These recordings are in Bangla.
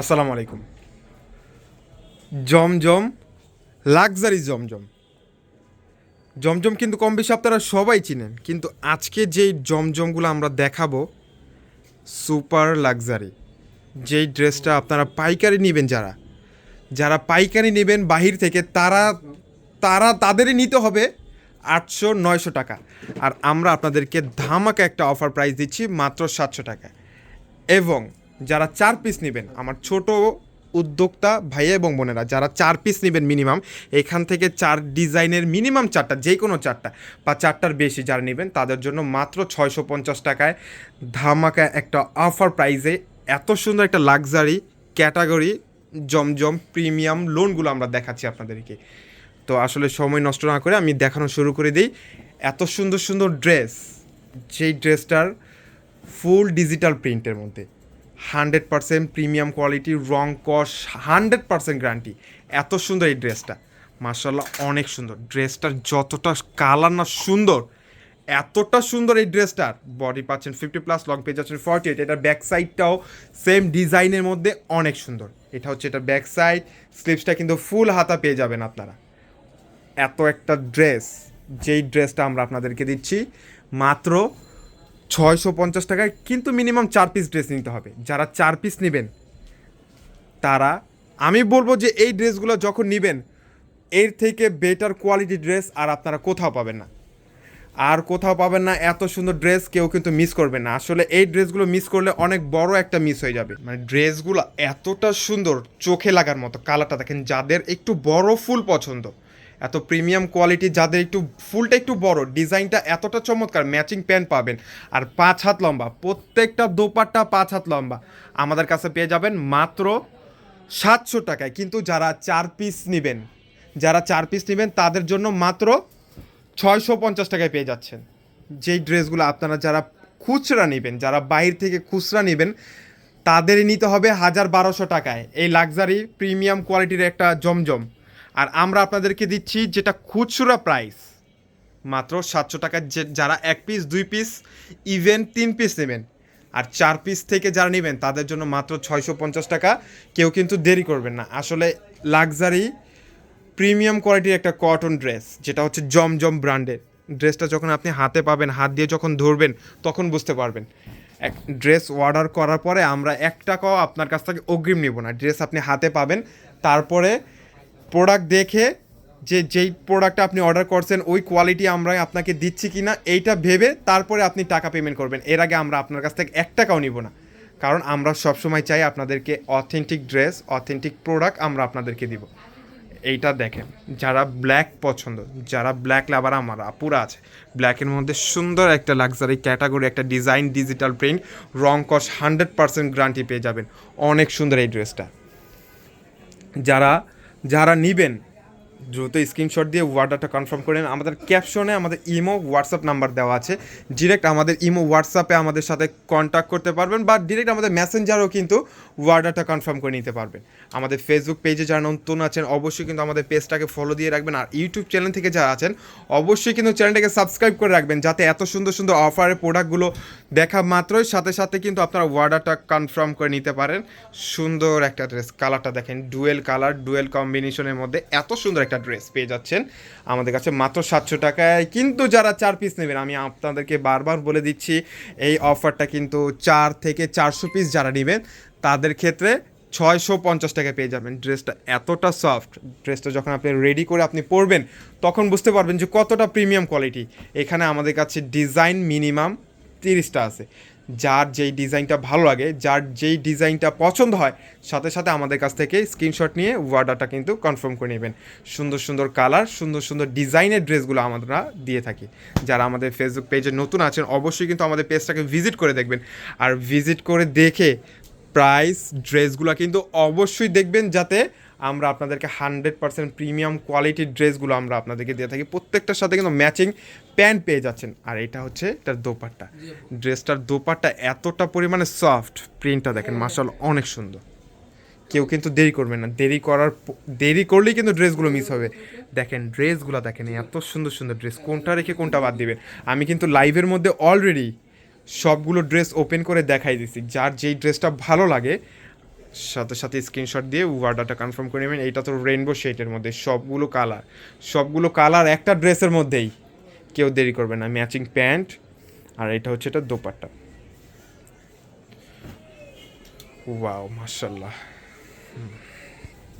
আসসালামু আলাইকুম। জমজম, লাক্সারি জমজম। জমজম কিন্তু কম বেশি আপনারা সবাই চিনেন, কিন্তু আজকে যেই জমজমগুলো আমরা দেখাবো, সুপার লাক্সারি। যেই ড্রেসটা আপনারা পাইকারি নেবেন যারা যারা পাইকারি নেবেন বাহির থেকে, তারা তারা তাদেরই নিতে হবে আটশো নয়শো টাকা। আর আমরা আপনাদেরকে ধামাকা একটা অফার প্রাইস দিচ্ছি মাত্র সাতশো টাকা এবং যারা চার পিস নেবেন, আমার ছোট উদ্যোক্তা ভাইয়া এবং বোনেরা, যারা চার পিস নেবেন মিনিমাম এখান থেকে চার ডিজাইনের মিনিমাম চারটা যে কোনো চারটা বা চারটার বেশি যারা নেবেন, তাদের জন্য মাত্র ছয়শো পঞ্চাশ টাকায় ধামাকা একটা অফার প্রাইসে এত সুন্দর একটা লাক্সারি ক্যাটাগরি জমজম প্রিমিয়াম লোনগুলো আমরা দেখাচ্ছি আপনাদেরকে। তো আসলে সময় নষ্ট না করে আমি দেখানো শুরু করে দিই। এত সুন্দর সুন্দর ড্রেস যেই ড্রেসটার ফুল ডিজিটাল প্রিন্টের মধ্যে। হান্ড্রেড পারসেন্ট প্রিমিয়াম কোয়ালিটি, রং কস, হান্ড্রেড পারসেন্ট গ্যারান্টি। এত সুন্দর এই ড্রেসটা। মার্শাল্লাহ অনেক সুন্দর। ড্রেসটার যতটা কালার না সুন্দর, এতটা সুন্দর এই ড্রেসটার। বডি পাচ্ছেন ফিফটি প্লাস লং পেজ আছেন ফর্টি এইট এটার ব্যাক সাইডটাও সেম ডিজাইনের মধ্যে অনেক সুন্দর। এটা হচ্ছে এটা ব্যাক সাইড স্লিপসটা কিন্তু ফুল হাতা পেয়ে যাবেন আপনারা। এত একটা ড্রেস যেই ড্রেসটা আমরা আপনাদেরকে দিচ্ছি, মাত্র ছয়শো পঞ্চাশ টাকায় কিন্তু মিনিমাম চার পিস ড্রেস নিতে হবে। যারা চার পিস নেবেন, তারা, আমি বলব যে এই ড্রেসগুলো যখন নেবেন, এর থেকে বেটার কোয়ালিটি ড্রেস আর আপনারা কোথাও পাবেন না। আর কোথাও পাবেন না, এত সুন্দর ড্রেস কেউ কিন্তু মিস করবে না। আসলে এই ড্রেসগুলো মিস করলে অনেক বড় একটা মিস হয়ে যাবে। মানে ড্রেসগুলো এতটা সুন্দর, চোখে লাগার মতো কালারটা দেখেন, যাদের একটু বড় ফুল পছন্দ এত প্রিমিয়াম কোয়ালিটি যাদের একটু ফুলটা একটু বড়, ডিজাইনটা এতটা চমৎকার ম্যাচিং প্যান্ট পাবেন। আর পাঁচ হাত লম্বা, প্রত্যেকটা দোপাট্টা পাঁচ হাত লম্বা। আমাদের কাছে পেয়ে যাবেন মাত্র সাতশো টাকায়। কিন্তু যারা চার পিস নেবেন, যারা চার পিস নেবেন, তাদের জন্য মাত্র ছয়শো পঞ্চাশ টাকায় পেয়ে যাচ্ছেন। যেই ড্রেসগুলো আপনারা যারা খুচরা নেবেন, যারা বাইরে থেকে খুচরা নেবেন, তাদেরই নিতে হবে হাজার বারোশো টাকায়। এই লাক্সারি প্রিমিয়াম কোয়ালিটির একটা জমজম। আর আমরা আপনাদেরকে দিচ্ছি যেটা খুচরা প্রাইস মাত্র সাতশো টাকা যে যারা এক পিস দুই পিস ইভেন তিন পিস নেবেন। আর চার পিস থেকে যারা নেবেন, তাদের জন্য মাত্র ছয়শো পঞ্চাশ টাকা। কেউ কিন্তু দেরি করবেন না। আসলে লাক্সারি প্রিমিয়াম কোয়ালিটির একটা কটন ড্রেস যেটা হচ্ছে জমজম ব্র্যান্ডের ড্রেসটা যখন আপনি হাতে পাবেন, হাত দিয়ে যখন ধরবেন, তখন বুঝতে পারবেন। এক ড্রেস অর্ডার করার পরে আমরা এক টাকাও আপনার কাছ থেকে অগ্রিম নেব না। ড্রেস আপনি হাতে পাবেন, তারপরে প্রোডাক্ট দেখে যে যেই প্রোডাক্টটা আপনি অর্ডার করছেন, ওই কোয়ালিটি আমরা আপনাকে দিচ্ছি কি না এইটা ভেবে তারপরে আপনি টাকা পেমেন্ট করবেন। এর আগে আমরা আপনার কাছ থেকে এক টাকাও নিব না। কারণ আমরা সবসময় চাই আপনাদেরকে অথেন্টিক ড্রেস অথেন্টিক প্রোডাক্ট আমরা আপনাদেরকে দিব। এইটা দেখেন, যারা ব্ল্যাক পছন্দ, যারা ব্ল্যাক লাভার আমার আপুরা আছে ব্ল্যাকের মধ্যে সুন্দর একটা লাক্সারি ক্যাটাগরি একটা ডিজাইন ডিজিটাল প্রিন্ট রং কস হান্ড্রেড পার্সেন্ট গ্যারান্টি পেয়ে যাবেন। অনেক সুন্দর এই ড্রেসটা যারা যারা নিবেন দ্রুত স্ক্রিনশট দিয়ে অর্ডারটা কনফার্ম করে করেন আমাদের ক্যাপশনে আমাদের ইমো হোয়াটসঅ্যাপ নাম্বার দেওয়া আছে। ডিরেক্ট আমাদের ইমো হোয়াটসঅ্যাপে আমাদের সাথে কন্ট্যাক্ট করতে পারবেন বা ডিরেক্ট আমাদের মেসেঞ্জারও কিন্তু অর্ডারটা কনফার্ম করে নিতে পারবেন। আমাদের ফেসবুক পেজে যারা নতুন আছেন, অবশ্যই কিন্তু আমাদের পেজটাকে ফলো দিয়ে রাখবেন। আর ইউটিউব চ্যানেল থেকে যারা আছেন, অবশ্যই কিন্তু চ্যানেলটাকে সাবস্ক্রাইব করে রাখবেন, যাতে এত সুন্দর সুন্দর অফারের প্রোডাক্টগুলো দেখা মাত্রই। সাথে সাথে কিন্তু আপনারা অর্ডারটা কনফার্ম করে নিতে পারেন। সুন্দর একটা ড্রেস কালারটা দেখেন ডুয়েল কালার ডুয়েল কম্বিনেশনের মধ্যে এত সুন্দর একটা ড্রেস পেয়ে যাচ্ছেন। আমাদের কাছে মাত্র সাতশো টাকায়। কিন্তু যারা চার পিস নেবেন, আমি আপনাদেরকে বারবার বলে দিচ্ছি, এই অফারটা কিন্তু চার থেকে চারশো পিস যারা নেবেন, তাদের ক্ষেত্রে ছয়শো পঞ্চাশ টাকায় পেয়ে যাবেন। ড্রেসটা এতটা সফট ড্রেসটা যখন আপনি রেডি করে আপনি পরবেন, তখন বুঝতে পারবেন যে কতটা প্রিমিয়াম কোয়ালিটি এখানে আমাদের কাছে ডিজাইন মিনিমাম তিরিশটা আছে। যার যেই ডিজাইনটা ভালো লাগে, যার যেই ডিজাইনটা পছন্দ হয়, সাথে সাথে আমাদের কাছ থেকে স্ক্রিনশট নিয়ে অর্ডারটা কিন্তু কনফার্ম করে নেবেন। সুন্দর সুন্দর কালার সুন্দর সুন্দর ডিজাইনের ড্রেসগুলো আমরা দিয়ে থাকি। যারা আমাদের ফেসবুক পেজে নতুন আছেন, অবশ্যই কিন্তু আমাদের পেজটাকে ভিজিট করে দেখবেন। আর ভিজিট করে দেখে প্রাইস ড্রেসগুলো কিন্তু অবশ্যই দেখবেন যাতে আমরা আপনাদেরকে হান্ড্রেড পার্সেন্ট প্রিমিয়াম কোয়ালিটির ড্রেসগুলো আমরা আপনাদেরকে দিয়ে থাকি। প্রত্যেকটার সাথে কিন্তু ম্যাচিং প্যান্ট পেয়ে যাচ্ছেন। আর এটা হচ্ছে এটার দোপাট্টা। ড্রেসটার দোপাট্টা এতটা পরিমাণে সফট প্রিন্টটা দেখেন মার্শাল অনেক সুন্দর। কেউ কিন্তু দেরি করবে না। দেরি করার দেরি করলেই কিন্তু ড্রেসগুলো মিস হবে। দেখেন ড্রেসগুলো দেখেন এত সুন্দর সুন্দর ড্রেস। কোনটা রেখে কোনটা বাদ দিবেন? আমি কিন্তু লাইভের মধ্যে অলরেডি সবগুলো ড্রেস ওপেন করে দেখাই দিছি। যার যেই ড্রেসটা ভালো লাগে সাথে সাথে স্ক্রিনশট দিয়ে অর্ডারটা কনফার্ম করে নেবেন। এইটা তো রেইনবো শেডের মধ্যে, সবগুলো কালার সবগুলো কালার একটা ড্রেসের মধ্যেই। কেউ দেরি করবে না ম্যাচিং প্যান্ট আর এটা হচ্ছে এটা দোপাট্টা। ওয়াও মার্শাল্লাহ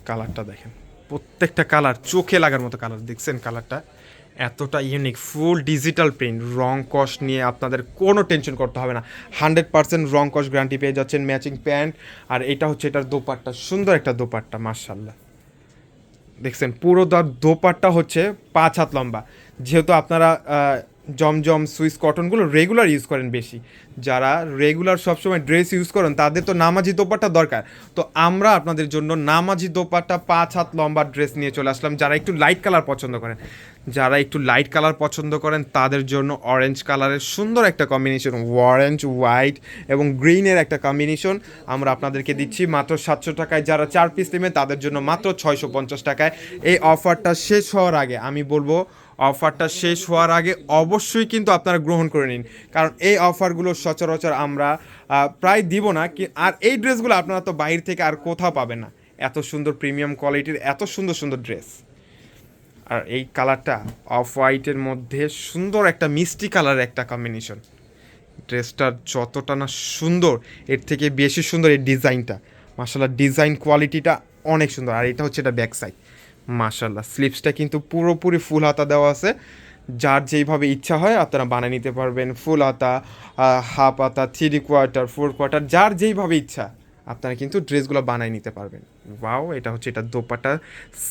কালারটা দেখেন। প্রত্যেকটা কালার চোখে লাগার মতো কালার দেখছেন কালারটা এতটা ইউনিক ফুল ডিজিটাল প্রিন্ট রং কস নিয়ে আপনাদের কোনো টেনশন করতে হবে না। হান্ড্রেড পার্সেন্ট রং কস গ্যারান্টি পেয়ে যাচ্ছেন ম্যাচিং প্যান্ট আর এটা হচ্ছে এটার দোপাট্টা, সুন্দর একটা দোপাট্টা মার্শাল্লাহ দেখছেন, পুরো দা- দোপাট্টা হচ্ছে পাঁচ হাত লম্বা। যেহেতু আপনারা জমজম সুইস কটনগুলো রেগুলার ইউজ করেন বেশি। যারা রেগুলার সবসময় ড্রেস ইউজ করেন, তাদের তো নামাজি দোপাট্টা দরকার। তো আমরা আপনাদের জন্য নামাজি দোপাট্টা পাঁচ হাত লম্বা ড্রেস নিয়ে চলে আসলাম, যারা একটু লাইট কালার পছন্দ করেন। যারা একটু লাইট কালার পছন্দ করেন, তাদের জন্য অরেঞ্জ কালারের সুন্দর একটা কম্বিনেশন অরেঞ্জ হোয়াইট এবং গ্রিনের একটা কম্বিনেশন আমরা আপনাদেরকে দিচ্ছি। মাত্র সাতশো টাকায় যারা চার পিস নেবে তাদের জন্য মাত্র ছয়শো পঞ্চাশ টাকায়। এই অফারটা শেষ হওয়ার আগে, আমি বলব অফারটা শেষ হওয়ার আগে অবশ্যই কিন্তু আপনারা গ্রহণ করে নিন। কারণ এই অফারগুলো সচরাচর আমরা প্রায় দিব না আর এই ড্রেসগুলো আপনারা তো বাইরে থেকে আর কোথাও পাবেন না। এত সুন্দর প্রিমিয়াম কোয়ালিটির এত সুন্দর সুন্দর ড্রেস আর এই কালারটা অফ হোয়াইটের মধ্যে সুন্দর একটা মিষ্টি কালারের একটা কম্বিনেশন ড্রেসটা যতটা না সুন্দর, এর থেকে বেশি সুন্দর এই ডিজাইনটা। মাসাল্লাহ ডিজাইন কোয়ালিটিটা অনেক সুন্দর। আর এটা হচ্ছে এটা ব্যাক সাইড। মাসাল্লাহ স্লিপসটা কিন্তু পুরোপুরি ফুল হাতা দেওয়া আছে। যার যেইভাবে ইচ্ছা হয় আপনারা বানিয়ে নিতে পারবেন। ফুল হাতা হাফ হাতা থ্রি কোয়ার্টার ফোর কোয়ার্টার যার যেইভাবে ইচ্ছা। আপনারা কিন্তু ড্রেসগুলো বানিয়ে নিতে পারবেন। ওয়াও, এটা হচ্ছে, এটা দোপাটা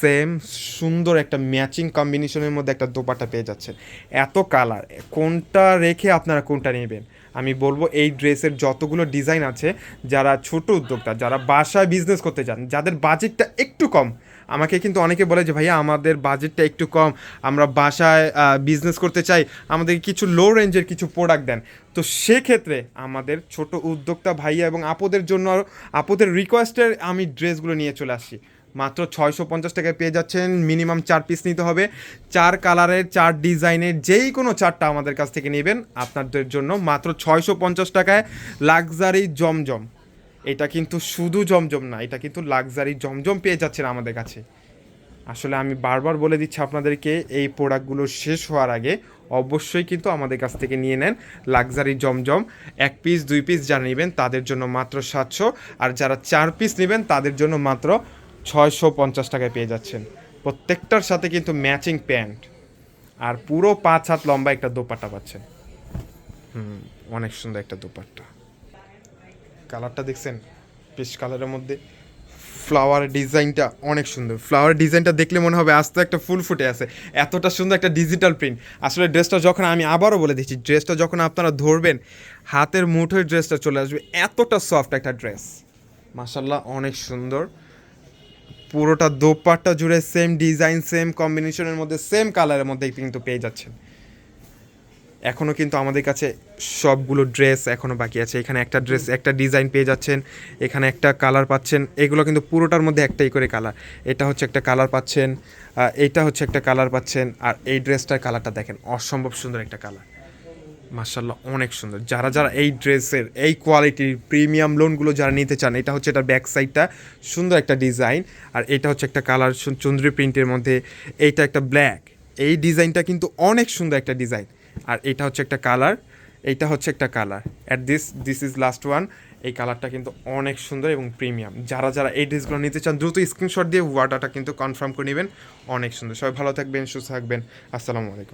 সেম, সুন্দর একটা ম্যাচিং কম্বিনেশনের মধ্যে একটা দোপাটা পেয়ে যাচ্ছেন। এত কালার, কোনটা রেখে আপনারা কোনটা নেবেন? আমি বলব, এই ড্রেসের যতগুলো ডিজাইন আছে, যারা ছোট উদ্যোক্তা, যারা বাসায় বিজনেস করতে চান যাদের বাজেটটা একটু কম আমাকে কিন্তু অনেকে বলে যে, ভাইয়া, আমাদের বাজেটটা একটু কম। আমরা বাসায় বিজনেস করতে চাই। আমাদের কিছু লো রেঞ্জের কিছু প্রোডাক্ট দেন। তো সেক্ষেত্রে আমাদের ছোট উদ্যোক্তা ভাইয়া এবং আপদের জন্য আরও আপদের রিকোয়েস্টের আমি ড্রেসগুলো নিয়ে চলে আসছি। মাত্র ছয়শো পঞ্চাশ টাকায় পেয়ে যাচ্ছেন মিনিমাম চার পিস নিতে হবে। চার কালারের, চার ডিজাইনের যেই কোনো চারটা আমাদের কাছ থেকে নেবেন। আপনাদের জন্য মাত্র ছয়শো পঞ্চাশ টাকায় লাক্সারি জমজম। এটা কিন্তু শুধু জমজম না, এটা কিন্তু লাক্সারি জমজম পেয়ে যাচ্ছেন আমাদের কাছে। আসলে আমি বারবার বলে দিচ্ছি আপনাদেরকে, এই প্রোডাক্টগুলো শেষ হওয়ার আগে অবশ্যই কিন্তু আমাদের কাছ থেকে নিয়ে নেন লাক্সারি জমজম। এক পিস দুই পিস যারা নেবেন তাদের জন্য মাত্র সাতশো, আর যারা চার পিস নেবেন তাদের জন্য মাত্র ছয়শো পঞ্চাশ টাকায় পেয়ে যাচ্ছেন। প্রত্যেকটার সাথে কিন্তু ম্যাচিং প্যান্ট আর পুরো পাঁচ হাত লম্বা একটা দোপাট্টা পাচ্ছেন। হুম, অনেক সুন্দর একটা দোপাট্টা। কালারটা দেখছেন? পিস কালারের মধ্যে। ফ্লাওয়ার ডিজাইনটা অনেক সুন্দর। ফ্লাওয়ার ডিজাইনটা দেখলে মনে হবে আস্তে একটা ফুল ফুটে আছে। এতটা সুন্দর একটা ডিজিটাল প্রিন্ট আসলে ড্রেসটা যখন আমি আবারও বলে দিচ্ছি, ড্রেসটা যখন আপনারা ধরবেন, হাতের মুঠোয় ড্রেসটা চলে আসবে। এতটা সফট একটা ড্রেস মাসাল্লাহ অনেক সুন্দর। পুরোটা দোপাট্টা জুড়ে সেম ডিজাইন সেম কম্বিনেশনের মধ্যে সেম কালারের মধ্যে কিন্তু পেয়ে যাচ্ছেন। এখনও কিন্তু আমাদের কাছে সবগুলো ড্রেস এখনও বাকি আছে। এখানে একটা ড্রেস একটা ডিজাইন পেয়ে যাচ্ছেন, এখানে একটা কালার পাচ্ছেন, এগুলো কিন্তু পুরোটার মধ্যে একটাই করে কালার এটা হচ্ছে একটা কালার পাচ্ছেন এইটা হচ্ছে একটা কালার পাচ্ছেন, আর এই ড্রেসটার কালারটা দেখেন, অসম্ভব সুন্দর একটা কালার মার্শাল্লাহ অনেক সুন্দর। যারা যারা এই ড্রেসের এই কোয়ালিটির প্রিমিয়াম লোনগুলো যারা নিতে চান, এটা হচ্ছে এটা ব্যাক সাইডটা সুন্দর একটা ডিজাইন আর এটা হচ্ছে একটা কালার চন্দ্রী প্রিন্টের মধ্যে, এইটা একটা ব্ল্যাক এই ডিজাইনটা কিন্তু অনেক সুন্দর একটা ডিজাইন আর এটা হচ্ছে একটা কালার, এইটা হচ্ছে একটা colour. At this this is last one এই কালারটা কিন্তু অনেক সুন্দর এবং প্রিমিয়াম। যারা যারা এই ড্রেসগুলো নিতে চান, দ্রুত স্ক্রিনশট দিয়ে ওয়াটারটা কিন্তু কনফার্ম করে নেবেন। অনেক সুন্দর। সবাই ভালো থাকবেন, সুস্থ থাকবেন। আসসালামু আলাইকুম।